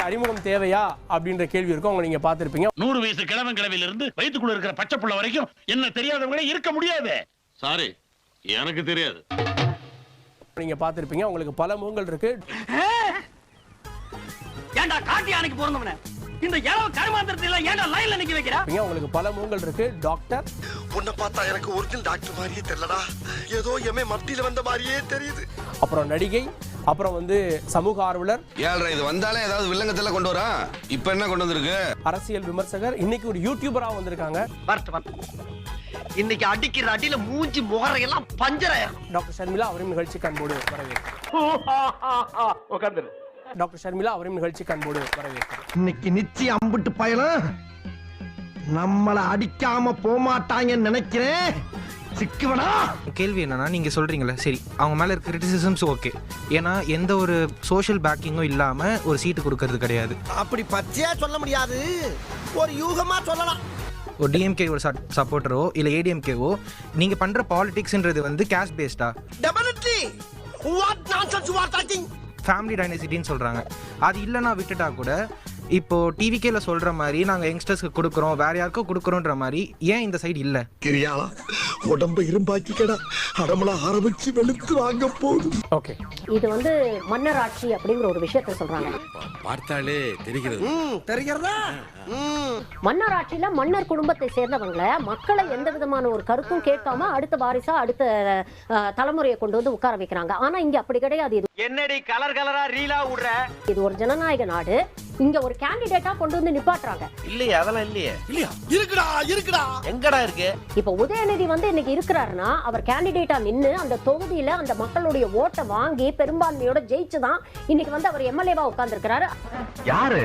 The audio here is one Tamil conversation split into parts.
அவருடைய அறிமுகம் தேவையா அப்படின்ற கேள்வி இருக்கும் அவங்க நீங்க பார்த்திருப்பீங்க. நூறு வயசு கிழவன் கிழவில இருந்து வயித்துக்குள்ள இருக்கிற பச்சை புள்ள வரைக்கும் என்ன தெரியாதவங்களே இருக்க முடியாது. சாரி எனக்கு தெரியாது. நீங்க பார்த்திருப்பீங்க உங்களுக்கு பல முகங்கள் இருக்கு. ஏன்டா காட்டி அன்னைக்கு பிறந்தவன இந்த இளவ கருமாந்திரத்துல ஏன்டா லைன்ல நிக்க வைக்கிற? உங்களுக்கு பல முகங்கள் இருக்கு டாக்டர். உன்னை பார்த்தா எனக்கு ஒரிஜினல் டாக்டர் மாதிரியே தெரியலடா. ஏதோ எமே மத்தியில வந்த மாதிரியே தெரியுது. அப்புறம் நடிகை. அப்புறம் வந்து சமூக ஆர்வலர். ஏழ்ரா இது வந்தாலே ஏதாவது வில்லங்கத்துல கொண்டு வரா? இப்ப என்ன கொண்டு வந்திருக்கு? அரசியல் விமர்சகர் இன்னைக்கு ஒரு யூடியூபரா வந்திருக்காங்க. இன்னைக்கு அடிக்கிற அடியில மூஞ்சி முகரையெல்லாம் பஞ்சராயிரும் டாக்டர் ஷர்மிளா அவரையும் நிகழ்ச்சி கண்போடு வரவேற்கிறேன். உட்காந்துரு டாக்டர் ஷர்மிளா அவரையும் நிகழ்ச்சி கண்போடு வரவேற்கிறேன். இன்னைக்கு நிச்சயம் அம்பிட்டு பயலும் நம்மள அடிக்காம போமாட்டாங்கன்னு நினைக்கிறேன். சிக்குவனா? கேள்வி என்னன்னா நீங்க சொல்றீங்களே சரி அவங்க மேல இருக்க கிரிட்டிசிசம்ஸ் ஓகே ஏன்னா எந்த ஒரு சோஷியல் பேக்கிங்கும் இல்லாம ஒரு சீட்டு கொடுக்கறது கிடையாது. அப்படி பச்சையா சொல்ல முடியாது. ஒரு யூகமா சொல்லலாம். ஒரு டிஎம்கே ஒரு சப்போர்ட்டரோ இல்ல ஏடிஎம்கேவோ நீங்க பண்ற பாலிடிக்ஸ்ன்றது வந்து cash பேஸ்டா definitely what nonsense you are talking family டைனசிட்டின்னு சொல்றாங்க. அது இல்லைன்னா விட்டுட்டா கூட இப்போ டிவிகேல சொல்ற மாதிரி நாங்க யங்ஸ்டர்ஸ்க்கு கொடுக்குறோம் வேற யாருக்கோ கொடுக்குறோன்ற மாதிரி ஏன் இந்த சைடு இல்ல? கிரியாளா உடம்ப இரும்பாக்கிக்கடா. அடமள ஆரம்பிச்சு வெளுத்து வாங்க போகுது. ஓகே இது வந்து மன்னர் ஆட்சி அப்படிங்கிற ஒரு விஷயத்த சொல்றாங்க. பார்த்தாலே தெரிகிறது. தெரிகிறதா? மன்னர் ஆட்சியில மன்னர் குடும்பத்தை சேர்ந்தவங்கள மக்களை எந்த விதமான ஒரு கருத்தும் கேட்காம அடுத்த வாரிசா அடுத்த தலைமுறையை கொண்டு வந்து உட்கார வைக்கிறாங்க. ஆனா இங்க அப்படி கிடையாது. இது என்னடி கலர் கலரா ரீலா விடுற? இது ஒரு ஜனநாயக நாடு. இங்க ஒரு கேண்டிடேட்டா கொண்டு வந்து நிப்பாட்டுறாங்க. இல்லையே அதெல்லாம் இல்லையே. இருக்குடா இருக்குடா. எங்கடா இருக்கு? இப்ப உதயநிதி வந்து இன்னைக்கு இருக்கிறாருன்னா அவர் கேண்டிடேட்டா நின்னு அந்த தொகுதியில அந்த மக்களுடைய ஓட்டை வாங்கி பெரும்பான்மையோட ஜெயிச்சுதான் இன்னைக்கு வந்து அவர் எம்எல்ஏவா உட்கார்ந்துருக்கிறாரு. யாரு?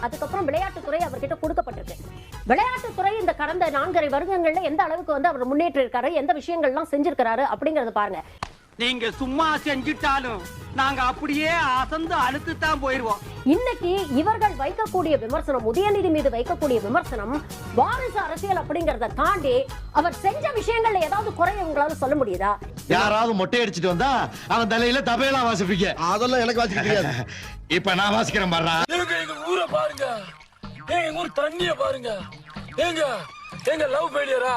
அதுக்கப்புறம் விளையாட்டுத்துறை அவர்கிட்ட கொடுக்கப்பட்டிருக்கு. விளையாட்டுத்துறை இந்த கடந்த நான்கரை வருடங்கள்ல எந்த அளவுக்கு வந்து அவர் முன்னேற்றி இருக்காரு எந்த விஷயங்கள்லாம் செஞ்சிருக்காரு அப்படிங்கறத பாருங்க. நீங்க சும்மா செஞ்சுட்டாலும் நாங்க அப்படியே அசந்து அழுத்து தான் போயிருவோம். இன்னைக்கு இவர்கள் வைக்கக்கூடிய விமர்சனம் உதயநிதி மீது வைக்கக்கூடிய விமர்சனம் வாரிசு அரசியல் அப்படிங்கறத தாண்டி அவர் செஞ்ச விஷயங்கள்ல ஏதாவது குறைய உங்களால சொல்ல முடியுதா? யாராவது மொட்டை அடிச்சிட்டு வந்தா அவன் தலையில தபையெல்லாம் வாசிப்பீங்க அதெல்லாம் எனக்கு வாசிக்க தெரியாது. இப்ப நான் வாசிக்கிறேன் பாடுறா எங்க எங்க ஊரை பாருங்க. எங்க ஊர் தண்ணிய பாருங்க. ஏங்க எங்க லவ் ஃபெயிலியரா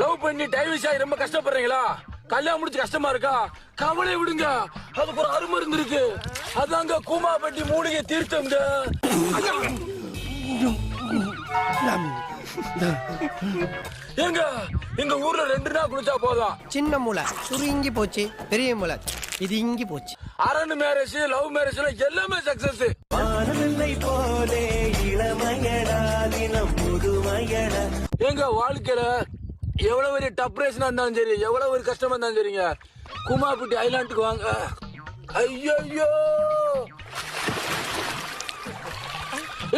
லவ் பண்ணி டைவர்ஸ் ஆகி ரொம்ப கஷ்டப்படுறீங்களா? கல்யாணம் முடிச்சு கஷ்டமா இருக்கா? கவலை விடுங்க. அதுக்கு ஒரு அருமருந்து இருக்கு அதாங்க கூமாப்பட்டி மூலிகை தீர்த்தம்ங்க ஏங்க எங்க ஊர்ல ரெண்டு நாள் குளிச்சா போதும். சின்ன மூளை. சுருங்கி போச்சு. பெரிய மூளை. இது இங்கி போச்சு. அரண்டு மேரேஜ் லவ் மேரேஜ் எல்லாமே சக்சஸ் எங்க வாழ்க்கையில எவ்வளவு பெரிய டப்ரேஷனா இருந்தாலும் சரி எவ்வளவு ஒரு கஷ்டமா இருந்தாலும் சரிங்க. குமாப்பட்டி ஐலாண்டுக்கு வாங்க. ஐயோ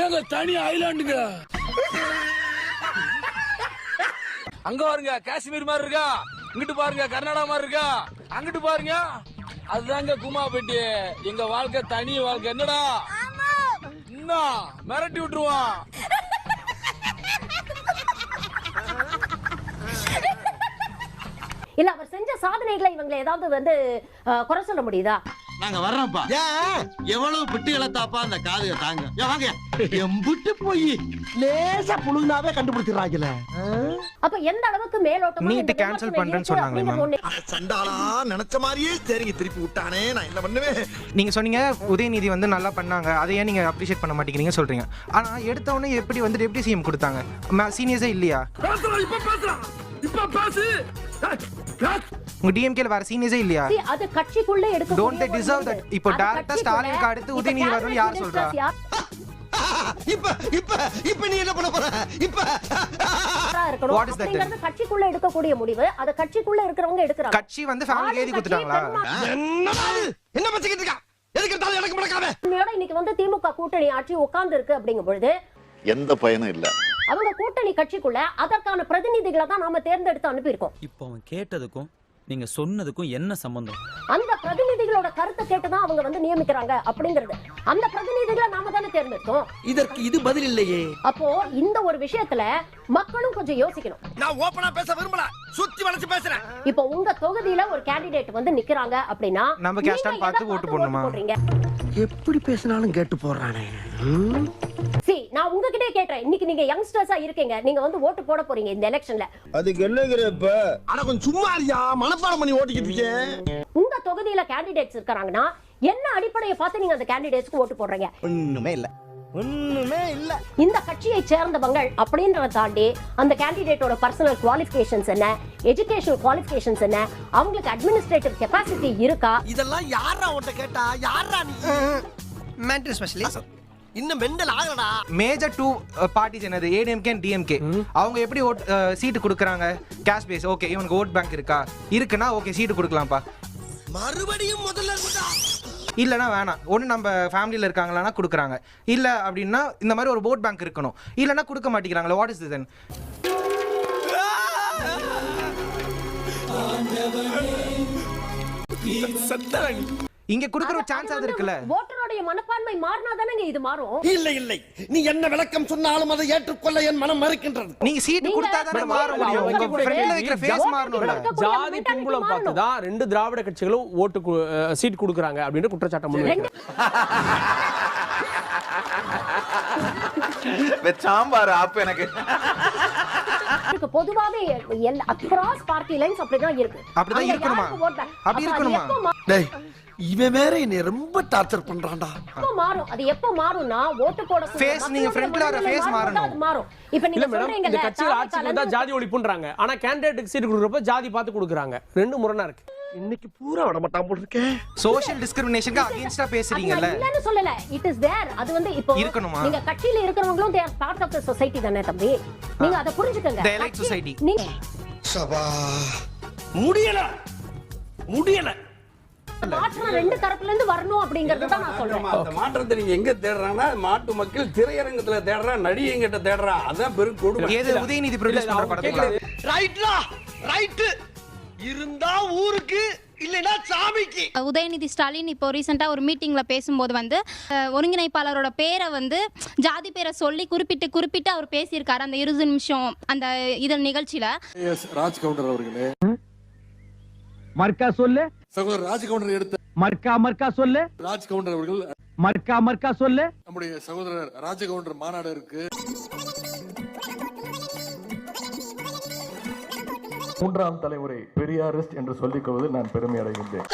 ஏங்க தனி ஐலாண்டுங்க. அங்க பாருங்க காஷ்மீர் மாதிரி இருக்கா? இங்கிட்டு பாருங்க கர்நாடகா மாதிரி இருக்கா? அங்கிட்டு பாருங்க. அதுதாங்க குமாப்பட்டி எங்க வாழ்க்கை தனி வாழ்க்கை. என்னடா? என்ன? மிரட்டி விட்டுருவான். இல்ல அவர் செஞ்ச சாதனைகளை இவங்களை ஏதாவது வந்து குறை சொல்ல முடியுதா? நாங்க வர்றோம்ப்பா. எவ்வளவு பிட்டு இழத்தாப்பா அந்த காதுக தாங்க. வாங்க. எம்புட்டு போய் லேசா புழுங்கினாவே கண்டுபிடிச்சிடறாங்கல்ல அப்ப எந்த அளவுக்கு மேலோட்டமா cancel விமர்சனம் பண்றேன்னு. ஒண்ணு. சண்டாளா நினைச்ச மாதிரியே சரிங்க திருப்பி விட்டானே நான் என்ன பண்ணுவேன்? நீங்க சொன்னீங்க உதயநிதி வந்து நல்லா பண்ணாங்க. அதை ஏன் நீங்க அப்ரிஷியேட் பண்ண மாட்டேங்கிறீங்க சொல்றீங்க. ஆனா எடுத்த உடனே எப்படி வந்து டெப்டி சிஎம் கொடுத்தாங்க சீனியர்ஸே இல்லையா? உங்க டிஎம்கேல வேற இல்லையா? அது கட்சிக்குள்ள எடுக்க Don't they deserve that? இப்போ direct ஆ ஸ்டாலினுக்கு அடுத்து உதயநிதி வரணும்னு யார் சொல்றா? இப்ப இப்ப இப்ப நீ என்ன பண்ண போற? இப்ப இருக்கணும்? What is that then? அப்படிங்கறது கட்சிக்குள்ள எடுக்கக்கூடிய முடிவு. அத கட்சிக்குள்ள இருக்கிறவங்க எடுக்கிறாங்க. கட்சி வந்து ஃபேமிலி எழுதி கொடுத்துட்டாங்களா? என்ன பச்சிக்கிட்டு இருக்கா? எதுக்கு எடுத்தாலும் எனக்கு முடக்காம உண்மையோட இன்னைக்கு வந்து திமுக கூட்டணி ஆட்சி உட்கார்ந்து இருக்கு அப்படிங்கும் பொழுது எந்த பயனும் இல்ல. அவங்க கூட்டணி கட்சிக்குள்ள அதற்கான பிரதிநிதிகளை தான் நாம தேர்ந்தெடுத்து அனுப்பியிருக்கோம். இப்போ அவன் கேட்டதுக்கும் நீங்க சொன்னதுக்கும் என்ன சம்பந்தம்? அந்த பிரதிநிதிகளோட கருத்தை கேட்டு தான் அவங்க வந்து நியமிக்கிறாங்க அப்படிங்கிறது. அந்த பிரதிநிதிகளை நாம தானே தேர்ந்தெடுத்தோம். இதற்கு இது பதில் இல்லையே. அப்போ இந்த ஒரு விஷயத்துல மக்களும் கொஞ்சம் யோசிக்கணும். நான் ஓபனா பேச விரும்பல. சுத்தி வளைச்சு பேசுறேன். இப்போ உங்க தொகுதியில ஒரு கேண்டிடேட் வந்து நிக்கிறாங்க அப்படின்னா நம்ம எதை பார்த்து ஓட்டு போடணுமா? போடுறீங்க? எப்படி பேசினாலும் கேட்டு போடுறானே. சி நான் உங்ககிட்டயே கேட்டேன் இன்னைக்கு நீங்க யங்ஸ்டர்ஸா இருக்கீங்க. நீங்க வந்து ஓட்டு போட போறீங்க இந்த எலெக்ஷன்ல அதுக்கு என்னங்கிற இப்ப? அட கொஞ்சம் சும்மா இருக்கியா மனப்பாடம் பண்ணி ஓட்டிக்கிட்டு இருக்கேன். உங்க தொகுதியில கேண்டிடேட்ஸ் இருக்காங்கன்னா என்ன அடிப்படையை பார்த்து நீங்க அந்த கேண்டிடேட்ஸ்க்கு ஓட்டு போடுறீங்க? ஒண்ணுமே இல்ல. ஒண்ணுமே இல்ல. இந்த கட்சியை சேர்ந்தவங்க அப்படின்றத தாண்டி அந்த கேண்டிடேட்டோட பர்சனல் குவாலிஃபிகேஷன்ஸ் என்ன எஜுகேஷனல் குவாலிஃபிகேஷன்ஸ் என்ன அவங்களுக்கு அட்மினிஸ்ட்ரேட்டிவ் கெபாசிட்டி இருக்கா? இதெல்லாம் யாரா உன்ட்ட கேட்டா? யாரா நீ? மென்டல் ஸ்பெஷலிஸ்ட் இன்னும் மெண்டல் ஆகலடா. மேஜர் டூ பார்ட்டிஸ் என்னது? ஏடிஎம்கே அண்ட் டிஎம்கே அவங்க எப்படி ஓட் சீட்டு கொடுக்குறாங்க? கேஷ் பேஸ் ஓகே இவனுக்கு ஓட் பேங்க் இருக்கா? இருக்குன்னா ஓகே சீட்டு கொடுக்கலாம்ப்பா. மறுபடியும் முதல்ல இருந்தா இல்லைனா வேணாம். ஒன்று நம்ம ஃபேமிலியில் இருக்காங்களான்னா கொடுக்குறாங்க. இல்லை அப்படின்னா இந்த மாதிரி ஒரு போட் பேங்க் இருக்கணும். இல்லைனா கொடுக்க மாட்டேங்கிறாங்களே வாட் இஸ் தென் இங்க கொடுக்குற சான்ஸ் அது இருக்குல்ல. ஓட்டருடைய மனப்பான்மை மாறினா தானே இது மாறும்? இல்லை இல்லை. நீ என்ன விளக்கம் சொன்னாலும் அதை ஏற்றுக்கொள்ள என் மனம் மறுக்கின்றது. நீங்க சீட்டு கொடுத்தா தானே மாற முடியும். உங்க ஃப்ரெண்ட்ல வைக்கிற ஃபேஸ் ஜாதி மாறணும்ல. ஜாதி பின்புலம் பார்த்து. தான் ரெண்டு திராவிட கட்சிகளும் ஓட்டு சீட் கொடுக்குறாங்க அப்படின்னு குற்றச்சாட்டம் முன்வைக்கிறாங்க சாம்பார் ஆப்பு எனக்கு. இருக்கு பொதுவாவே அக்ராஸ் பார்ட்டி லைன்ஸ் அப்படிதான் இருக்கு. அப்படிதான் இருக்கணுமா? அப்படி இருக்கணுமா? டேய் இவன் வேற என்னை ரொம்ப டார்ச்சர் பண்றான்டா. எப்போ மாறும்? அது எப்போ மாறும்னா ஓட்டு போட Face, நீங்க மக்களுடைய front ல வர மாறும்போது மாறணும். அது மாறும். இப்ப நீங்க மேடம் இந்த கட்சியில் ஆட்சிக்கு தாவேக்கால வந்தா ஜாதி ஒழிப்புன்றாங்க. ஆனா கேண்டிடேட்டுக்கு சீட் கொடுக்குறப்ப ஜாதி பார்த்து கொடுக்குறாங்க. ரெண்டு முரணா இருக்கு. இன்னைக்கு பூரா விட மாட்டான் போல் சோஷியல் டிஸ்கிரிமினேஷனுக்கு அகைன்ஸ்டா பேசுறீங்கல்ல? இல்லைன்னு சொல்லல. இட் இஸ் தேர் அது வந்து இப்போ இருக்கணுமா? நீங்க கட்சியில இருக்கிறவங்களும் they are part of the society தானே தம்பி? நீங்க அதை புரிஞ்சுக்கங்க. Elite கட்சி- society. நீங்க சபா. முடியல. முடியல. மாற்றம் ரெண்டு தரப்புல இருந்து வரணும் அப்படிங்கறது தான் நான் சொல்றேன். அந்த மாற்றத்தை நீங்க எங்க தேடுறாங்கன்னா மாட்டு மக்கள் திரையரங்கத்துல தேடுறான் நடிகைங்கிட்ட தேடுறான் அதான் பெரும் கொடுமை. ஏது உதயநிதி ரைட்லா ரைட்டு இருந்தா ஊருக்கு இல்லைன்னா சாமிக்கு. உதயநிதி ஸ்டாலின் இப்போ ரீசெண்டாக ஒரு மீட்டிங்கில் பேசும்போது வந்து ஒருங்கிணைப்பாளரோட பேரை வந்து ஜாதி பேரை சொல்லி குறிப்பிட்டு குறிப்பிட்டு அவர் பேசியிருக்காரு அந்த இருபது நிமிஷம் அந்த இதழ் நிகழ்ச்சியில். ராஜ் கவுண்டர் அவர்களே. மர்க்கா சொல்லு. சகோதரர் ராஜ் கவுண்டர் எடுத்த மர்க்கா மர்க்கா சொல்லு. ராஜ் கவுண்டர் அவர்கள் மர்க்கா மர்க்கா சொல்லு. நம்முடைய சகோதரர் ராஜ கவுண்டர் மாநாடு இருக்கு. மூன்றாம் தலைமுறை பெரியாரிஸ்ட் என்று சொல்லிக் கொள்வதில் நான் பெருமை அடைகின்றேன்.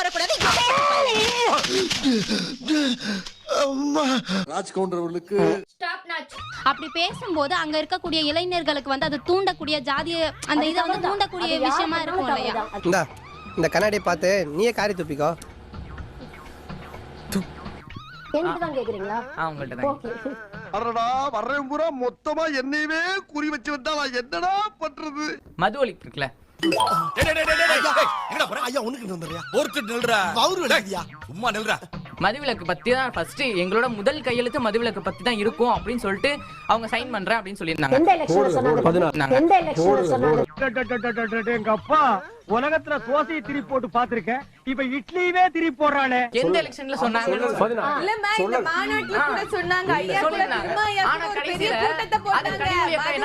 ராஜ் கவுண்டர் அவர்களுக்கு அப்படி பேசும்போது அங்கே இருக்கக்கூடிய இளைஞர்களுக்கு வந்து அது தூண்டக்கூடிய ஜாதிய அந்த இதை வந்து தூண்டக்கூடிய விஷயமா இருக்கும் இல்லையா. இந்த இந்த கண்ணாடியை பார்த்து நீயே காரி துப்பிக்கோ. அடடா வர்றேன் பூரா மொத்தமா என்னையவே குறி வச்சு வந்தா என்னடா பண்றது? மது ஒழிப்பு இருக்குல்ல? மதுவிலக்கு பத்தி தான் ஃபர்ஸ்ட் எங்களோட முதல் கையெழுத்து மதுவிலக்கு பத்தி தான் இருக்கும் அப்படின்னு சொல்லிட்டு அவங்க சைன் பண்றேன் அப்படின்னு சொல்லியிருந்தாங்க. சொன்னாங்க சொன்னாங்க உலகத்துல தோசையை திருப்பி போட்டு பாத்திருக்கேன் இப்ப இட்லியவே திருப்பி போடுறானே எந்த எலெக்ஷன்ல சொன்னாங்க.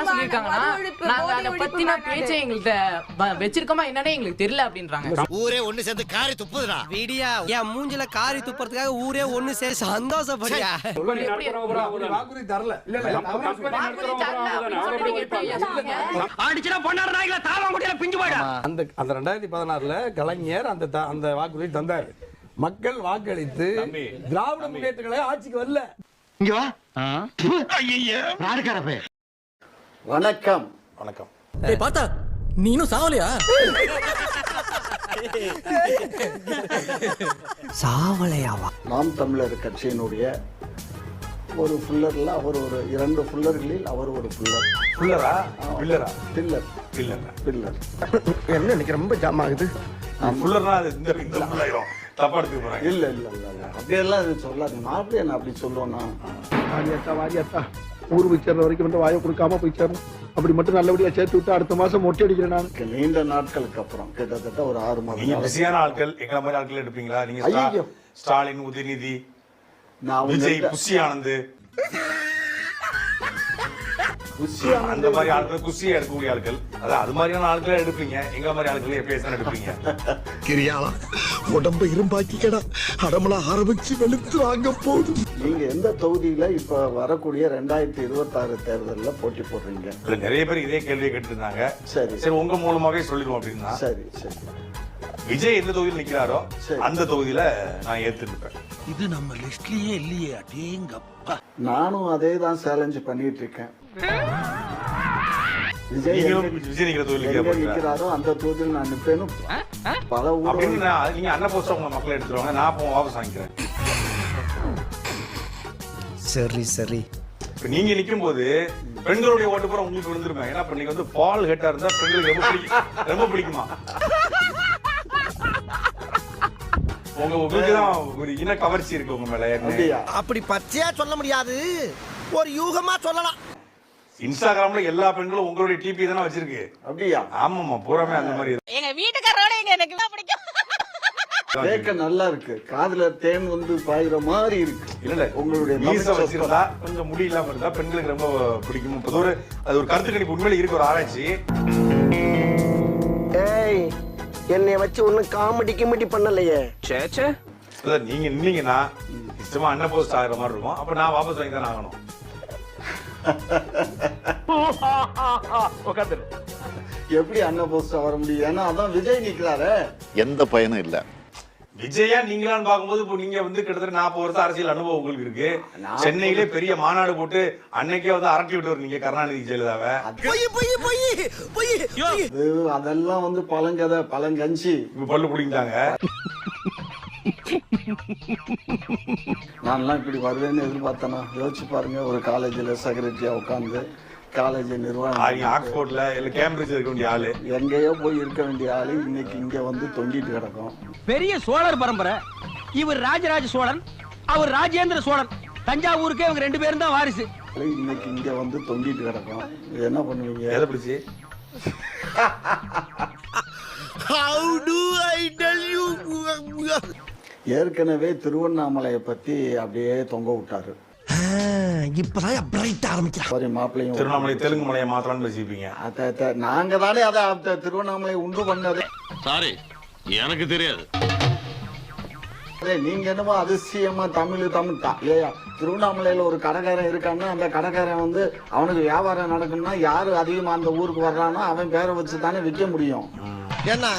சொல்லிருக்காங்கன்னா நாங்க அத பத்தின பேச்சை எங்கள்கிட்ட வ- வச்சிருக்கோமா என்னன்னே எங்களுக்கு தெரியல அப்படின்றாங்க. ஊரே ஒண்ணு சேர்ந்து காரி துப்புதுடா. விடியா என் மூஞ்சில காரி துப்புறதுக்காக ஊரே ஒண்ணு சேர்ந்து சந்தோஷப்படியா? அந்த ரெண்டாயிரத்தி பதினாறுல கலைஞர் அந்த த- அந்த வாக்குறுதி தந்தாரு. மக்கள் வாக்களித்து திராவிட முன்னேற்ற ஆட்சிக்கு வரல. இங்க வா. ஐயா ராடுக்காரப்பே வணக்கம். வணக்கம். ஏய் பார்த்தா நீனும் சாவலையா? சாவலையாவா? நாம் தமிழர் கட்சியினுடைய ஒரு ஃபுல்லர்ல அவர் ஒரு இரண்டு ஃபுல்லர்களில் அவர் ஒரு ஃபுல்லர் புள்ளரா பில்லரா பில்லர் பில்லரா பில்லர் என்ன இன்னைக்கு ரொம்ப ஜாம் ஆகுது? புள்ளர்னா அது இந்த இந்த புள்ளாயிரும் தப்பா எடுத்துக்க போறாங்க. இல்ல இல்ல இல்ல இல்ல. அப்படியெல்லாம் இது சொல்லாது மாப்பிள்ளை என்ன அப்படி சொல்லுவோம்னா வாரியத்தா வாரியத்தா. ஊர் போய் சேர்ற வரைக்கும் வந்து வாயை கொடுக்காம போய் சேரணும் அப்படி மட்டும் நல்லபடியா சேர்த்து விட்டு அடுத்த மாசம் மொட்டை அடிக்கிறேன் நான். நீண்ட நாட்களுக்கு அப்புறம் கிட்டத்தட்ட ஒரு ஆறு மாதம் பிஸியான ஆட்கள் எங்களை மாதிரி ஆட்கள் எடுப்பீங்களா? நீங்க. ஸ்டாலின் உதயநிதி நான் விஜய் குஷி ஆனந்த். அந்த மாதிரி ஆட்கள் குஷியா எடுக்கக்கூடிய ஆட்கள். அதான் அது மாதிரியான ஆட்களை எடுப்பீங்க. எங்களை மாதிரி ஆட்களை எப்பயும் தான் எடுப்பீங்க. கிரியா உடம்ப இரும்பாக்கிக்கடா. அடமலா ஆரம்பிச்சு வெளுத்து வாங்க போதும். நீங்க எந்த தொகுதியில இப்ப வரக்கூடிய ரெண்டாயிரத்தி இருபத்தாறு தேர்தல்ல போட்டி போடுறீங்க? நிறைய பேர் இதே கேள்வியை கேட்டு இருந்தாங்க. சரி. சரி உங்க மூலமாவே சொல்லிடுவோம் அப்படின்னா. சரி சரி. விஜய் எந்த தொகுதியில் நிக்கிறாரோ சரி. அந்த தொகுதியில நான் ஏத்துருப்பேன். இது நம்ம லிஸ்ட்லயே இல்லையே அடேங்கப்பா. நானும் அதே தான் சேலஞ்ச் பண்ணிட்டு இருக்கேன் விஜய் விஜய் நிக்கிற தொகுதியில்? நிக்கிறாரோ அந்த தொகுதியில் நான் நிப்பேன்னு பல ஊர் நான் நீங்க அண்ணன் போஸ்ட் உங்க மக்களை எடுத்துருவாங்க. நான் அப்போ வாபஸ் வாங்கிக்கிறேன். சரி சரி. இப்ப நீங்க நிக்கும் போது பெண்களுடைய ஓட்டு பூரா உங்களுக்கு விழுந்துருமே. ஏன்னா இப்ப நீங்க வந்து பால் ஹெட்டா இருந்தா பெண்களுக்கு ரொம்ப பிடிக்கும். ரொம்ப பிடிக்குமா? உங்க உங்களுக்கு தான் ஒரு இன கவர்ச்சி இருக்கு உங்க மேல. அப்படியா? அப்படி பச்சையா சொல்ல முடியாது. ஒரு யூகமா சொல்லலாம். இன்ஸ்டாகிராம்ல எல்லா பெண்களும் உங்களுடைய டிபி தானே வச்சிருக்கு. அப்படியா? ஆமாமா பூராமே அந்த மாதிரி. எங்க வீட்டுக்காரோட எங்க எனக்கு தான் பிடிக்கும். கேட்க நல்லா இருக்கு. காதுல தேன் வந்து பாயிற மாதிரி இருக்கு. இல்ல இல்ல உங்களுடைய மீச வச்சிருந்தா கொஞ்சம் முடி இல்லாம இருந்தா பெண்களுக்கு ரொம்ப பிடிக்கும் இப்ப ஒரு அது ஒரு கருத்து கணிப்பு உண்மையில இருக்கு ஒரு ஆராய்ச்சி. ஏய் என்னை வச்சு ஒன்னும் காமெடி கிமெடி பண்ணலையே. அதான் நீங்க நின்னீங்கன்னா இஷ்டமா அண்ணன் போஸ்ட் ஆகிற மாதிரி இருக்கும். அப்ப நான் வாபஸ் வாங்கி தானே ஆகணும். உட்காந்துரு எப்படி அண்ணன் போஸ்ட் வர முடியும்? ஏன்னா அதான் விஜய் நிக்கிறாரு எந்த பயனும் இல்ல. விஜயா நீங்களான்னு பார்க்கும்போது இப்போ நீங்க வந்து கிட்டத்தட்ட நாற்பது வருஷம் அரசியல் அனுபவம் உங்களுக்கு இருக்கு. சென்னையிலே பெரிய மாநாடு போட்டு அன்னைக்கே வந்து அரட்டி விட்டு வரீங்க கருணாநிதி ஜெயலலிதாவை. பொய் பொய் பொய் பொய் அது அதெல்லாம் வந்து பழங்கதை பழங்கஞ்சி. இப்ப பல்லு பிடிங்கிட்டாங்க நான்லாம் இப்படி வருவேன்னு எதிர்பார்த்தேனா. யோசிச்சு பாருங்க ஒரு காலேஜில் செக்ரட்டரியா உட்காந்து காலேஜ் நிர்வாகம் ஆக்ஸ்போர்ட்ல இல்ல கேம்பிரிட்ஜ் இருக்க வேண்டிய ஆளு. எங்கேயோ போய் இருக்க வேண்டிய ஆளு இன்னைக்கு இங்க வந்து தொங்கிட்டு கிடக்கும். பெரிய சோழர் பரம்பரை. இவர் ராஜராஜ சோழன் அவர் ராஜேந்திர சோழன். தஞ்சாவூருக்கே இவங்க ரெண்டு பேரும் தான் வாரிசு. இன்னைக்கு இங்க வந்து தொங்கிட்டு கிடக்கும். இது என்ன பண்ணுவீங்க? எதை பிடிச்சி? How do I tell you ஏற்கனவே திருவண்ணாமலையை பத்தி அப்படியே தொங்க விட்டாரு. இப்பதான் பிரைட் ஆரம்பிக்கிறான் சாரி மாப்பிள்ளையும் திருவண்ணாமலை தெலுங்கு மலையை மாத்தலாம்னு பேசிப்பீங்க அத அத- நாங்க தானே அதை அந்த திருவண்ணாமலை உண்டு பண்ணது. சாரி எனக்கு தெரியாது. அதே நீங்க என்னமோ அதிசயமா தமிழ் தமிழ் தா- ஏய்யா திருவண்ணாமலையில ஒரு கடைக்காரன் இருக்கான்னா அந்த கடைக்காரன் வந்து அவனுக்கு வியாபாரம் நடக்கணும்னா யாரு அதிகமா அந்த ஊருக்கு வர்றானோ அவன் பேரை வச்சு தானே விற்க முடியும். ஏன்னா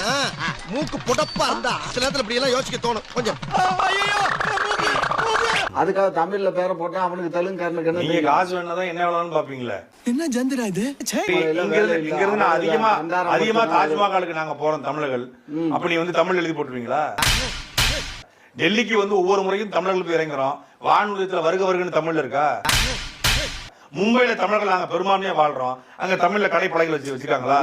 மூக்கு புடப்பா இருந்தா சில நேரத்துல இப்படி எல்லாம் யோசிக்க தோணும். கொஞ்சம். அதுக்காக தமிழ்ல பேரை போட்டா அவனுக்கு என்ன நீங்க? காசு வேணாதான் என்ன வேணாலும் பாப்பீங்களா என்ன ஜந்திரா இது? இங்க இருந்து அதிகமா அதிகமா தாஜ்மஹாலுக்கு நாங்க போறோம் தமிழர்கள். அப்ப நீ வந்து தமிழ் எழுதி போட்டுருவீங்களா? டெல்லிக்கு வந்து ஒவ்வொரு முறையும் தமிழர்கள் போய் இறங்குறோம். வானொலியத்துல வருக வருகன்னு தமிழ்ல இருக்கா? மும்பைல தமிழர்கள் நாங்க பெரும்பான்மையா வாழ்றோம். அங்க தமிழ்ல கடை பழகில் வச்சு வச்சிருக்காங்களா?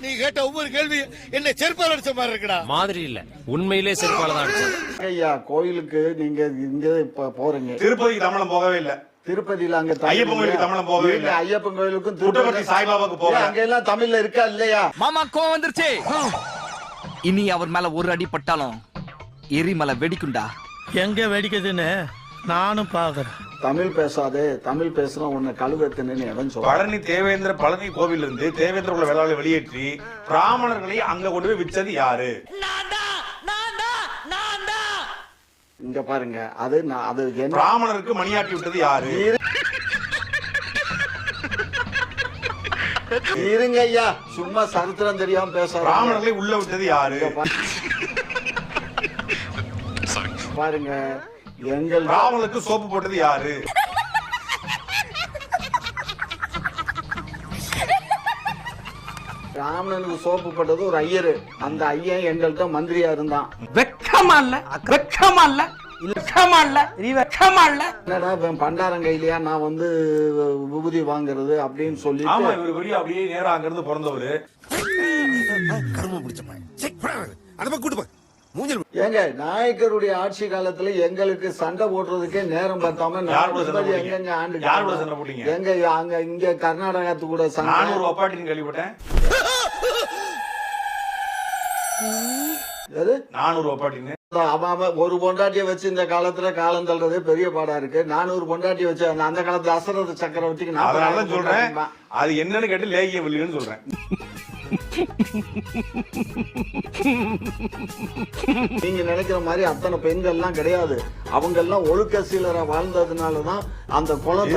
நீ கேட்ட ஒவ்வொரு கேள்வி என்ன செருப்பால் அடிச்ச மாதிரி இருக்குடா. மாதிரி இல்ல. உண்மையிலே செருப்பால தான் ஐயா கோயிலுக்கு நீங்க இங்க இப்ப போறீங்க. திருப்பதிக்கு தமிழம் போகவே இல்ல. திருப்பதியில அங்க ஐயப்பன் கோயிலுக்கு தமிழ்ல போகவே இல்ல. ஐயப்பன் கோயிலுக்கும் புட்டபர்த்தி சாய்பாபாவுக்கு போகல. அங்க எல்லாம் தமிழ்ல இருக்கா இல்லையா? மாமா கோவம் வந்துருச்சு. இனி அவர் மேல ஒரு அடி பட்டாலும் எரிமலை வெடிக்குண்டா எங்க வெடிக்குதுன்னு நானும் பாக்குறேன். தமிழ் பேசாதே தமிழ் பேசுனா உன்னை கழுவத்தினு எவன் சொல்றான் பழனி தேவேந்திர பழனி கோவில் இருந்து தேவேந்திர உள்ள வேளாளை வெளியேற்றி பிராமணர்களை அங்க கொண்டு போய் விச்சது யாரு? இங்க பாருங்க அது நான் அது என்ன? பிராமணருக்கு மணியாட்டி விட்டது யாரு? இருங்க ஐயா சும்மா சரித்திரம் தெரியாம பேசாத பிராமணர்களை உள்ள விட்டது யாரு? பாருங்க எங்கள் பிராமணருக்கு சோப்பு போட்டது யாரு? ராமனுக்கு சோப்பு போட்டது ஒரு ஐயரு. அந்த ஐயன் எங்கள்கிட்ட மந்திரியா இருந்தான். வெக்கமா இல்ல? வெக்கமா இல்ல? வெக்கமா இல்ல? நீ வெக்கமா இல்ல? என்னடா இவன் பண்டாரம் கையிலயா? நான் வந்து விபூதி வாங்குறது அப்படின்னு சொல்லி ஆமா இவர் அப்படியே நேரா அங்க இருந்து பிறந்தவரு. கருமம் பிடிச்ச அதை கூட்டு போ ஏங்க நாயக்கருடைய ஆட்சி காலத்துல எங்களுக்கு சண்டை போடுறதுக்கே நேரம் பார்த்தாம? எங்கெங்க ஆண்டு? எங்க அங்க இங்க கர்நாடகத்து கூட சண்டை நானூறு ஒப்பாட்டின்னு கேள்விப்பட்டேன் எது? நானூறு ஒப்பாட்டின்னு. அவன் ஒரு பொண்டாட்டிய வச்சு இந்த காலத்துல காலம் தள்ளுறதே பெரிய பாடா இருக்கு. நானூறு பொண்டாட்டிய வச்சு அந்த- காலத்துல அசரத சக்கரவர்த்திக்கு அதனால தான் சொல்றேன். அது என்னன்னு கேட்டு லேகிய வெளியன்னு சொல்றேன். நீங்க நினைக்கிற மாதிரி அத்தனை பெண்கள் எல்லாம் கிடையாது. அவங்க எல்லாம் ஒழுக்க சீலரா வாழ்ந்ததுனாலதான் அந்த குளம்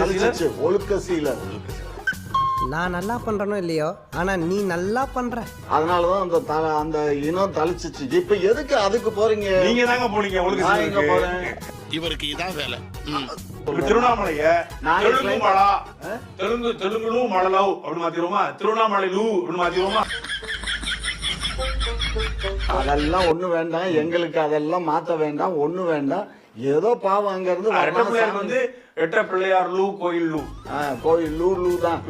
ஒழுக்க சீலர். நான் நல்லா பண்றனோ இல்லையோ? ஆனா நீ நல்லா பண்ற. அதனாலதான் அந்த த- அந்த இனம் தளிச்சிச்சு இப்ப எதுக்கு அதுக்கு போறீங்க? நீங்க தாங்க போனீங்க ஒழுங்கு நான் எங்க. போறேன்? இவருக்கு இதான் வேலை. இப்ப திருவண்ணாமலைய நான் தெலுங்கு explain- மலா தெலுங்கு தெலுங்குலு மழலவ் அப்படின்னு மாத்திருவோமா திருவண்ணாமலை லூ அப்படின்னு மாத்திருவோமா அதெல்லாம் ஒண்ணு வேண்டாம். எங்களுக்கு அதெல்லாம் மாத்த வேண்டாம். ஒண்ணு வேண்டாம். ஏதோ பாவம் அங்க இருந்து ரெட்ட சாமி. வந்து எட்ட பிள்ளையார் லூ கோயில் லூ. ஆ, கோயில் லூ லூ தான்.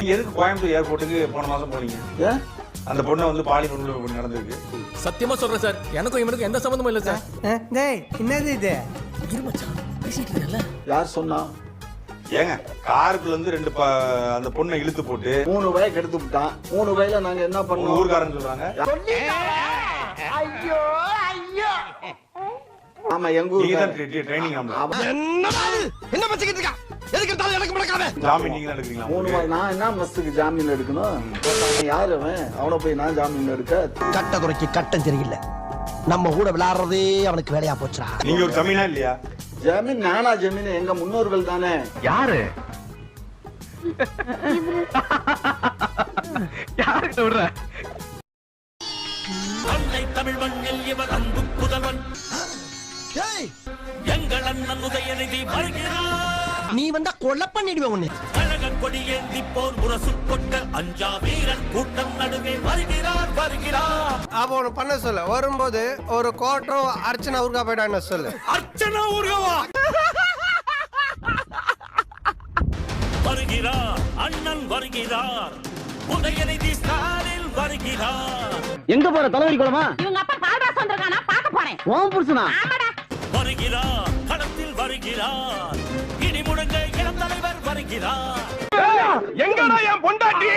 எதுக்கு கோயம்புத்தூர் ஏர்போர்ட்டுக்கு போன மாசம் போனீங்க? ஏன்? அந்த பொண்ணை வந்து பாலியல் நடந்திருக்கு. சத்தியமா சொல்றேன் சார். எனக்கும் இவனுக்கும் எந்த சம்மந்தமும் இல்ல சார். டேய் என்னது இது? யார் சொன்னா? ஏங்க காருக்குள்ள இருந்து ரெண்டு ப- அந்த பொண்ணை இழுத்து போட்டு மூணு வயக்கு எடுத்து விட்டான். மூணு வயல நாங்க என்ன பண்ணோம்? ஊர்க்காரன்னு சொல்றாங்க. ஆமா எங்க ஊருக்கு ட்ரைனிங் என்ன பச்சிக்கிட்டு இருக்கா? எதுக்கு எடுத்தாலும் எனக்கு முடக்காம. ஜாமீன் நீங்க தான் எடுக்கிறீங்களா? மூணு நான் என்ன மஸ்துக்கு ஜாமீன் எடுக்கணும்? யாரு அவன்? அவனை போய் நான் ஜாமீன் எடுக்க? கட்ட குறைக்கு கட்டம் சரியில்லை. நம்ம கூட விளையாடுறதே அவனுக்கு வேலையா போச்சுடா. நீங்க ஒரு ஜமீனா இல்லையா? ஜமீன் நானா ஜமீன்? எங்க முன்னோர்கள் தானே? யாரு? யாருக்கு விடுற அன்னை தமிழ் மண்ணில் இவர் அன்பு புதல்வன். எங்கள் அண்ணன் உதயநிதி வருகிறார். நீ வந்தா கொலை பண்ணிடுவேன் உன்னை. கழக கொடியேந்தி போர் முரசு கொட்ட அஞ்சா வீரன் கூட்டம் நடுவே வருகிறார் வருகிறார். அப்ப ஒண்ணு பண்ண சொல்லு. வரும்போது ஒரு கோட்டம் அர்ச்சனை ஊருக்கா போயிட்டான்னு சொல்லு. அர்ச்சனா ஊர்கவா? வருகிறார். அண்ணன் வருகிறார். உதயநிதி ஸ்டாலின் வருகிறார். எங்க போற தலைவரி குளமா இவங்க அப்பா பால்ராஸ் வந்திருக்கானா? பார்க்க போறேன். ஓம் புருஷனா? வருகிறார் களத்தில் வருகிறார். இடி முழங்க இளம் தலைவர் வருகிறார். எங்கடா என் பொண்டாட்டி?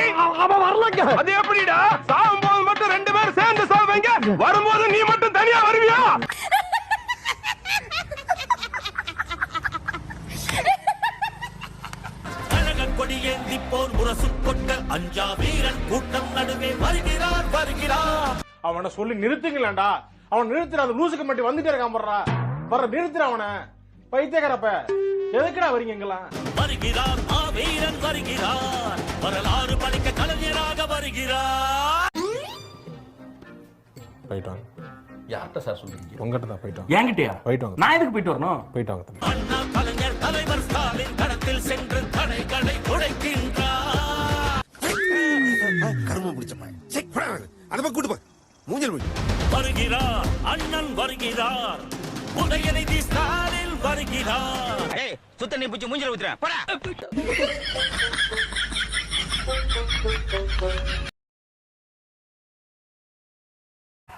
அவன் வரலங்க. அது எப்படிடா? சாவும் போது மட்டும் ரெண்டு பேரும் சேர்ந்து சாவீங்க வரும்போது நீ மட்டும் தனியா வருவியா? கொடியேந்தி போர் முரசு கொட்ட அஞ்சா வீரன் கூட்டம் நடுவே வருகிறார் வருகிறார். அவனை சொல்லி நிறுத்துங்களேன்டா. அவன் நிறுத்துற அந்த லூசுக்கு மட்டும் வந்துட்டே இருக்கான் போடுறா வர நிறுத்துற அவனை. பைத்தியக்காரப்ப எதுக்குடா வரீங்க வருகிறார் ஆ வீரன் வருகிறார். வரலாறு படிக்க கலைஞராக வருகிறார். போயிட்டு வாங்க. யார்கிட்ட சார் சொல்றீங்க? உங்ககிட்ட தான் போயிட்டு என்கிட்டயா? போயிட்டு வாங்க நான் எதுக்கு போயிட்டு வரணும்? போயிட்டு வாங்க தம்பி. அண்ணா கலைஞர் தலைவர் ஸ்டாலின் களத்தில் சென்று தடைகளை உடைக்கின்றார் கருமம் பிடிச்ச பையன் அதை போய் கூட்டு போய் மூஞ்சல் போய். வருகிறார் அண்ணன் வருகிறார். உதயநிதி ஸ்டாலின் வருகிறார். சுத்த நீ பிடிச்சி மூஞ்சில ஊத்துறேன். போடா.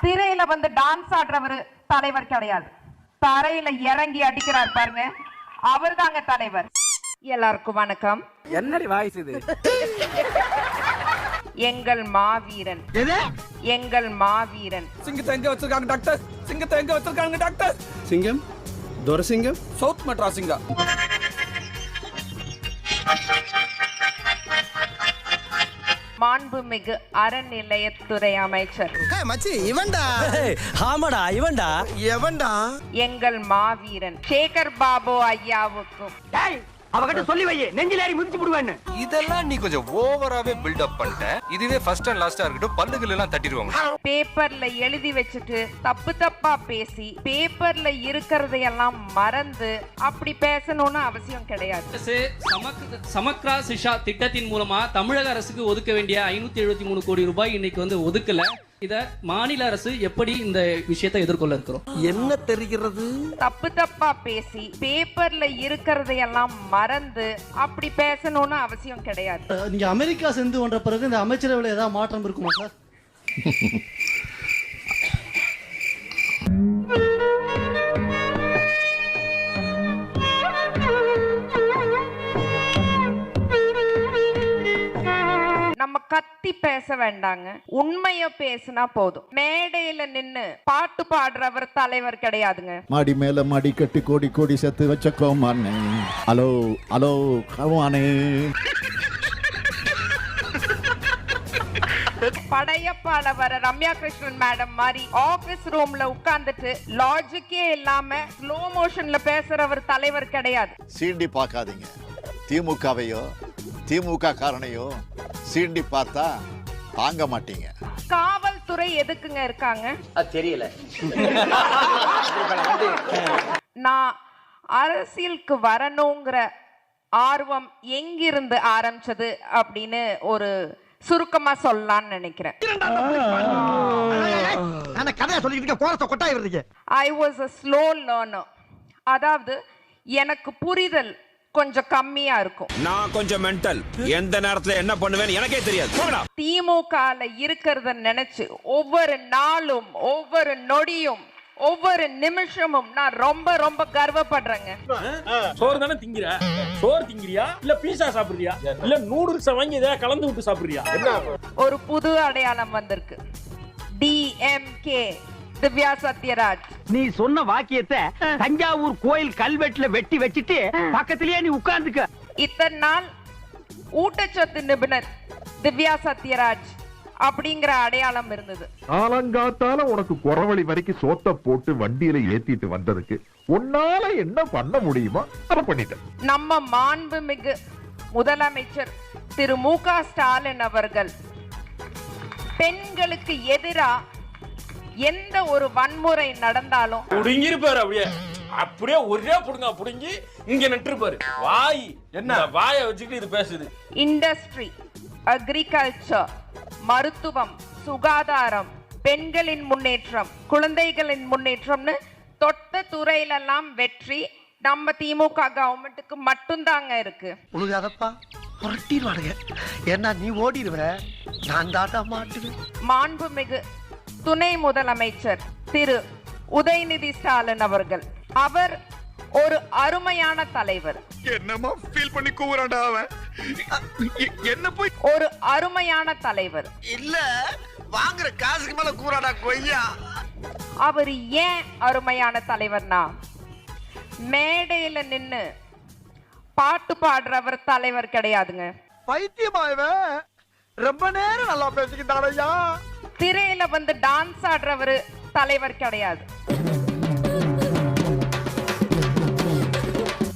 திரையில வந்து டான்ஸ் ஆடுறவர் தலைவர் கிடையாது. தரையில இறங்கி அடிக்கிறார் பாருங்க. அவர் தாங்க தலைவர். எல்லாருக்கும் வணக்கம். என்னடி வாய்ஸ் இது? எங்கள் மாவீரன். எங்கள் மாவீரன். சிங்கத்தை எங்க வச்சிருக்காங்க டாக்டர் சிங்கத்தை எங்க வச்சிருக்காங்க டாக்டர் சிங்கம்? துரசிங்கம் சவுத் மெட்ராஸிங்கா மாண்புமிகு அறநிலையத்துறை அமைச்சர். மச்சி இவன்டா? ஆமாடா இவன்டா. எவன்டா? எங்கள் மாவீரன் சேகர் பாபு ஐயாவுக்கும். அவகிட்ட சொல்லி வை நெஞ்சில ஏறி மிதிச்சு விடுவேன்னு. இதெல்லாம் நீ கொஞ்சம் ஓவராவே பில்டப் பண்ணிட்ட. இதுவே ஃபர்ஸ்ட் அண்ட் லாஸ்டா இருக்கட்டும் பல்லுகள் எல்லாம் தட்டிடுவாங்க. பேப்பர்ல எழுதி வச்சுட்டு தப்பு தப்பா பேசி பேப்பர்ல இருக்கிறதையெல்லாம் மறந்து அப்படி பேசணும்னு அவசியம் கிடையாது. சமக்ரா சிஷா திட்டத்தின் மூலமா தமிழக அரசுக்கு ஒதுக்க வேண்டிய ஐநூத்தி எழுபத்தி மூணு கோடி ரூபாய் இன்னைக்கு வந்து ஒதுக்கல. இத மாநில அரசு எப்படி இந்த விஷயத்தை எதிர்கொள்ள இருக்கிறோம்? என்ன தெரிகிறது? தப்பு தப்பா பேசி பேப்பர்ல இருக்கிறதையெல்லாம் மறந்து அப்படி பேசணும்னு அவசியம் கிடையாது. நீங்க அமெரிக்கா சென்று வந்த பிறகு இந்த அமைச்சரவையில் ஏதாவது மாற்றம் இருக்குமா சார்? கத்தி பேச வேண்டாங்க. உண்மைய பேசினா போதும். மேடையில நின்னு பாட்டு பாடுறவர் தலைவர் கிடையாதுங்க. மாடி மேல மாடி கட்டி கோடி கோடி சேர்த்து வச்ச கோமானே. ஹலோ ஹலோ கவானே படையப்பால வர ரம்யா கிருஷ்ணன் மேடம் மாதிரி ஆபீஸ் ரூம்ல உட்கார்ந்துட்டு லாஜிக்கே இல்லாம ஸ்லோ மோஷன்ல பேசுறவர் தலைவர் கிடையாது. சீண்டி பார்க்காதீங்க. திமுகவையோ திமுக காரணையோ சீண்டி பார்த்தா தாங்க மாட்டீங்க. காவல்துறை எதுக்குங்க இருக்காங்க? தெரியல. நான் அரசியலுக்கு வரணுங்கிற ஆர்வம் எங்கிருந்து ஆரம்பிச்சது அப்படின்னு ஒரு சுருக்கமா சொல்லலாம்னு நினைக்கிறேன். I was a slow learner அதாவது எனக்கு புரிதல் கொஞ்சம் கம்மியா இருக்கும். நான் கொஞ்சம் மென்டல் எந்த நேரத்துல என்ன பண்ணுவேன்னு எனக்கே தெரியாது. திமுகல இருக்கிறத நினைச்சு ஒவ்வொரு நாளும் ஒவ்வொரு நொடியும் ஒவ்வொரு நிமிஷமும் நான் ரொம்ப ரொம்ப கர்வப்படுறேங்க. சோறு தானே திங்கிற? சோறு திங்கிறியா? இல்ல பீஸா சாப்பிடுறியா? இல்ல நூடுல்ஸ் வாங்கி இதை கலந்து விட்டு சாப்பிடுறியா? என்ன ஒரு புது அடையாளம் வந்திருக்கு. டிஎம்கே திவ்யா சத்யராஜ் நீ சொன்ன வாக்கியத்தை தஞ்சாவூர் கோயில் கல்வெட்டுல வெட்டி வச்சிட்டு பக்கத்திலேயே நீ உட்கார்ந்துக்க. இத்தனை நாள் ஊட்டச்சத்து நிபுணர் திவ்யா சத்யராஜ் அப்படிங்கிற அடையாளம் இருந்தது. காலங்காத்தால உனக்கு குறவழி வரைக்கும் சோத்த போட்டு வண்டியில ஏத்திட்டு வந்ததுக்கு உன்னால என்ன பண்ண முடியுமோ அதை பண்ணிட்டேன். நம்ம மாண்புமிகு முதலமைச்சர் திரு மு க ஸ்டாலின் அவர்கள் பெண்களுக்கு எதிரா எந்த ஒரு வன்முறை நடந்தாலும் புடுங்கிருப்பாரு அப்படியே. அப்படியே ஒரே புடுங்க புடுங்கி இங்க நின்றுப்பாரு. வாய் என்ன? வாயை வச்சுக்கிட்டு இது பேசுது. இண்டஸ்ட்ரி அக்ரிகல்ச்சர் மருத்துவம் சுகாதாரம் பெண்களின் முன்னேற்றம் குழந்தைகளின் முன்னேற்றம்னு தொட்ட துறையிலெல்லாம் வெற்றி நம்ம திமுக கவர்மெண்ட்டுக்கு மட்டும்தாங்க இருக்கு. உழுகாதப்பா புரட்டிடுவானுங்க. ஏன்னா நீ ஓடிடுவ நான் தாத்தா மாட்டுவேன். மாண்புமிகு துணை முதலமைச்சர் திரு உதயநிதி ஸ்டாலின் அவர்கள். அவர் ஒரு அருமையான தலைவர். என்னமா ஃபீல் பண்ணி கூவுறான்டா அவன். என்ன போய்? ஒரு அருமையான தலைவர். இல்ல வாங்குற காசுக்கு மேல கூறாடா கொய்யா. அவர் ஏன் அருமையான தலைவர்னா மேடையில நின்னு பாட்டு பாடுறவர் தலைவர் கிடையாதுங்க. பைத்தியமா இவன்? ரொம்ப நேரம் நல்லா பேசிக்கிட்டாடையா திரையில வந்து டான்ஸ் ஆடுறவர் தலைவர் கிடையாது.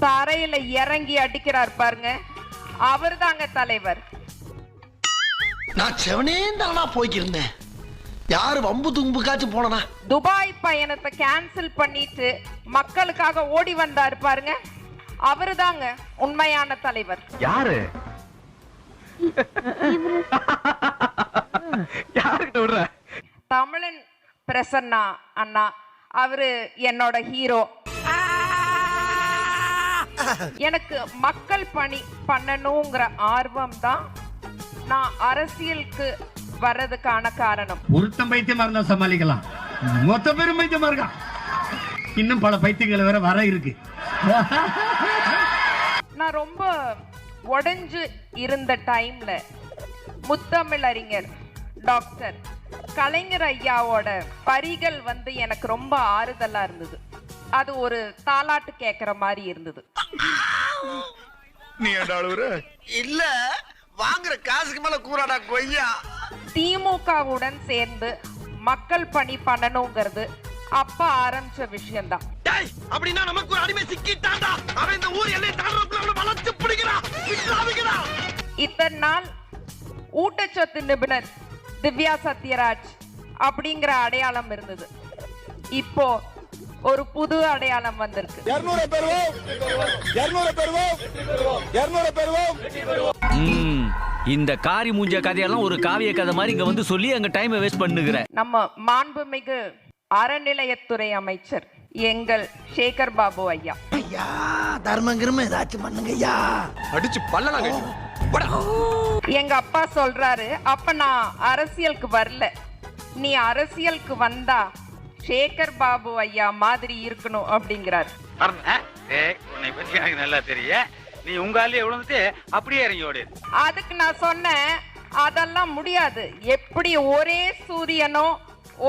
தரையில இறங்கி அடிக்கிறார் பாருங்க. அவர் தாங்க தலைவர். நான் செவனேந்தானா போய்க்கிருந்தேன். யாரு வம்பு தும்புக்காச்சும் போனனா? துபாய் பயணத்தை கேன்சல் பண்ணிட்டு மக்களுக்காக ஓடி வந்தார் பாருங்க. அவரு தாங்க உண்மையான தலைவர். யாரு? தமிழன் பிரசன்னா அண்ணா. அவரு என்னோட ஹீரோ எனக்கு மக்கள் பணி பண்ணணுங்கிற ஆர்வம் தான் நான் அரசியலுக்கு வர்றதுக்கான காரணம். ஒருத்தன் பைத்தியமா இருந்தா சமாளிக்கலாம். மொத்த பேரும் பைத்தியமா இருக்கான் இன்னும் பல பைத்தியங்கள் வேற வர இருக்கு. நான் ரொம்ப உடைஞ்சு இருந்த டைம்ல முத்தமிழறிஞர் டாக்டர் கலைஞர் ஐயாவோட பரிகள் வந்து எனக்கு ரொம்ப ஆறுதலா இருந்தது. அது ஒரு தாலாட்டு கேட்குற மாதிரி இருந்தது. நீ இல்ல வாங்குற காசுக்கு மேல கூறாடா கொய்யா. திமுகவுடன் சேர்ந்து மக்கள் பணி பண்ணணுங்கிறது அப்ப ஆரம்பிச்ச விஷயம்தான். அப்படின்னா நமக்கு ஒரு அடிமை சிக்கிட்டான்டா. அவன் இந்த ஊர் எல்லை தாண்டறதுக்குள்ள வளர்த்து பிடிக்கிறான். இத்தனை நாள் ஊட்டச்சத்து நிபுணர் திவ்யா சத்யராஜ் அப்படிங்கிற அடையாளம் இருந்தது. இப்போ ஒரு புது அடையாளம் வந்திருக்கு. இருநூறு பெறுவோம். இருநூறு பெறுவோம். இருநூறு பெறுவோம். இந்த காரி மூஞ்ச கதையெல்லாம் ஒரு காவிய கதை மாதிரி இங்க வந்து சொல்லி அங்க டைமை வேஸ்ட் பண்ணுகிற. நம்ம மாண்புமிகு அறநிலையத்துறை அமைச்சர் எங்கள் சேகர் பாபு ஐயா. ஐயா தர்மம் கிரும ஏதாச்சும் பண்ணுங்க ஐயா. அடிச்சு பல்லலாம் எங்க அப்பா சொல்றாரு அப்ப நான் அரசியலுக்கு வரல. நீ அரசியலுக்கு வந்தா சேகர் பாபு ஐயா மாதிரி இருக்கணும் அப்படிங்கிறார். உன்னை பத்தி எனக்கு நல்லா தெரியும் நீ உங்காலே விழுந்துட்டு அப்படியே இறங்கி ஓடி. அதுக்கு நான் சொன்னேன் அதெல்லாம் முடியாது. எப்படி ஒரே சூரியனோ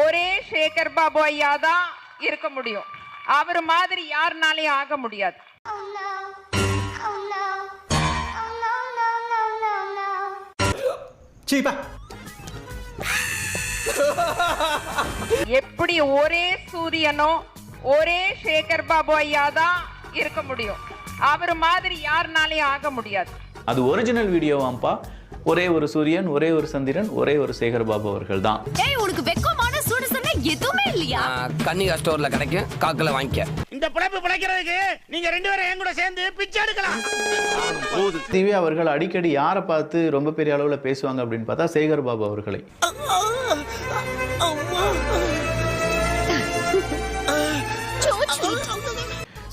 ஒரே சேகர் பாபு ஐயா தான் இருக்க முடியும். அவர் மாதிரி யாருனாலையும் ஆக முடியாது. எப்படி ஒரே சூரியனோ ஒரே சேகர் பாபு ஐயா தான் இருக்க முடியும்? அவர் மாதிரி யாருனாலையும் ஆக முடியாது. அது ஒரிஜினல் வீடியோவாம்ப்பா ஒரே ஒரு சூரியன் ஒரே ஒரு சந்திரன் ஒரே ஒரு சேகர் பாபு அவர்கள் தான் ஏய் உனக்கு வெக்கமான எதுவுமே இல்லையா? கன்னிகா ஸ்டோர்ல கிடைக்கும். காக்கல வாங்கிக்க. இந்த பிழைப்பு பிழைக்கிறதுக்கு நீங்க ரெண்டு பேரும் என் கூட சேர்ந்து பிச்சை எடுக்கலாம். திவ்யா அவர்கள் அடிக்கடி யாரை பார்த்து ரொம்ப பெரிய அளவுல பேசுவாங்க அப்படின்னு பார்த்தா சேகர் பாபு அவர்களை.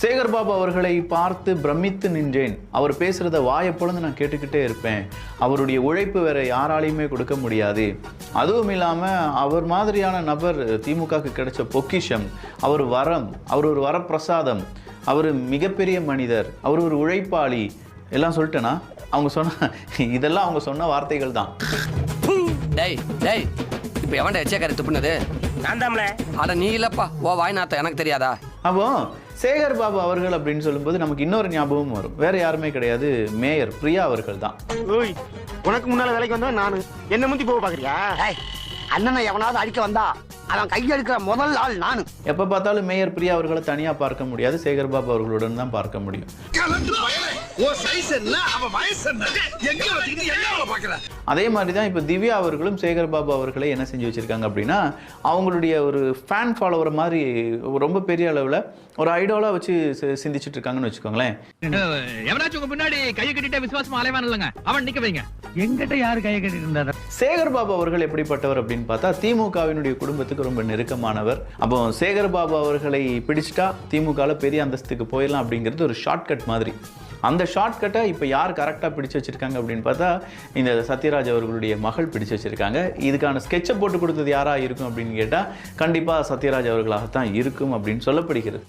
சேகர் பாபு அவர்களை பார்த்து பிரமித்து நின்றேன். அவர் பேசுறத வாயை பொழுது நான் கேட்டுக்கிட்டே இருப்பேன். அவருடைய உழைப்பு வேற யாராலையுமே கொடுக்க முடியாது. அதுவும் இல்லாம அவர் மாதிரியான நபர் திமுகவுக்கு கிடைச்ச பொக்கிஷம் அவர் வரம் அவர் ஒரு வரப்பிரசாதம் அவர் மிகப்பெரிய மனிதர் அவர் ஒரு உழைப்பாளி. எல்லாம் சொல்லிட்டேனா? அவங்க சொன்ன இதெல்லாம் அவங்க சொன்ன வார்த்தைகள் தான். டேய் டேய் இப்போ எவன்டா எச்சக்காரி துப்புனது? நான் தாம்ல அட நீ இல்லப்பா ஓ வாய்நாத்தம் எனக்கு தெரியாதா? அப்போ சேகர் பாபு அவர்கள் அப்படின்னு சொல்லும்போது நமக்கு இன்னொரு ஞாபகம் வரும். வேற யாருமே கிடையாது. மேயர் பிரியா அவர்கள் தான் ஓய் உனக்கு முன்னால வேலைக்கு வந்தா நானு. என்ன முந்தி போக பாக்குறியா? அண்ணனை எவனாவது அடிக்க வந்தா அவன் கையெடுக்கிற முதல் ஆள் நானு. எப்ப பார்த்தாலும் மேயர் பிரியா அவர்களை தனியா பார்க்க முடியாது சேகர் பாபு அவர்களுடன் தான் பார்க்க முடியும். அதே மாதிரி தான் இப்போ திவ்யா அவர்களும் சேகர் பாபு அவர்களை என்ன செஞ்சு வச்சிருக்காங்க அப்படின்னா அவங்களுடைய ஒரு ஃபேன் ஃபாலோவர் மாதிரி ரொம்ப பெரிய அளவில் ஒரு ஐடாலாக வச்சு சிந்திச்சிட்டு இருக்காங்கன்னு வச்சுக்கோங்களேன். எவனாச்சும் உங்க பின்னாடி கையை கட்டிட்டு விசுவாசமா அலைவான் இல்லைங்க. அவன் நிக்க வைங்க. எங்கிட்ட யாரு கையை கட்டிட்டு இருந்தா? சேகர் பாபு அவர்கள் எப்படிப்பட்டவர் அப்படின்னு பார்த்தா திமுகவினுடைய குடும்பத்துக்கு ரொம்ப நெருக்கமானவர். அப்போ சேகர்பாபு அவர்களை பிடிச்சிட்டா திமுகவில் பெரிய அந்தஸ்துக்கு போயிடலாம் அப்படிங்கிறது ஒரு ஷார்ட்கட் மாதிரி. அந்த ஷார்ட்கட்டை இப்போ யார் கரெக்டாக பிடிச்சு வச்சிருக்காங்க அப்படின்னு பார்த்தா இந்த சத்யராஜ் அவர்களுடைய மகள் பிடிச்சு வச்சிருக்காங்க. இதுக்கான ஸ்கெட்சை போட்டு கொடுத்தது யாரா இருக்கும் அப்படின்னு கேட்டால் கண்டிப்பாக சத்யராஜ் அவர்களாகத்தான் இருக்கும் அப்படின்னு சொல்லப்படுகிறது.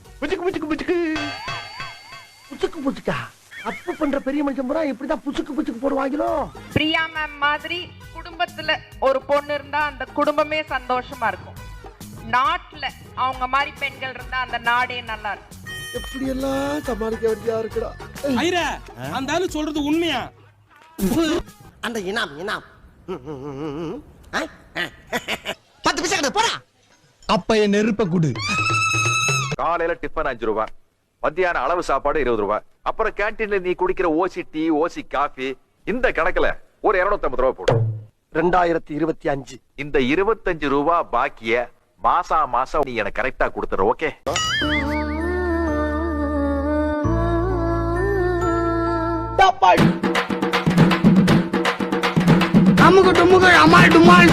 அப்பு பண்ற பெரிய மனுஷன் பூரா இப்படிதான் புச்சுக்கு புச்சுக்கு போடுவாங்களோ? பிரியா மேம் மாதிரி குடும்பத்துல ஒரு பொண்ணு இருந்தா அந்த குடும்பமே சந்தோஷமா இருக்கும். நாட்டுல அவங்க மாதிரி பெண்கள் இருந்தா அந்த நாடே நல்லா இருக்கும். எப்படி எல்லாம் சமாளிக்க வேண்டியா இருக்குடா. ஐரா அந்த ஆளு சொல்றது உண்மையா? அந்த இனாம் இனாம். பத்து பைசா கிட்ட போடா. அப்ப என் நெருப்ப குடு. காலையில டிஃபன் அஞ்சு ரூபா மத்தியானம் அளவு சாப்பாடு இருபது ரூபாய். அப்புறம் கேன்டீன்ல நீ குடிக்கிற ஓசி டீ ஓசி காஃபி இந்த கணக்குல ஒரு இருநூத்தி ஐம்பது ரூபாய் போடும் ரெண்டாயிரத்தி இருபத்தி அஞ்சு. இந்த இருபத்தஞ்சு ரூபா பாக்கிய மாசா மாசம் நீ எனக்கு கரெக்டா கொடுத்துற ஓகே அமுக டுமுக அமால் டுமால்.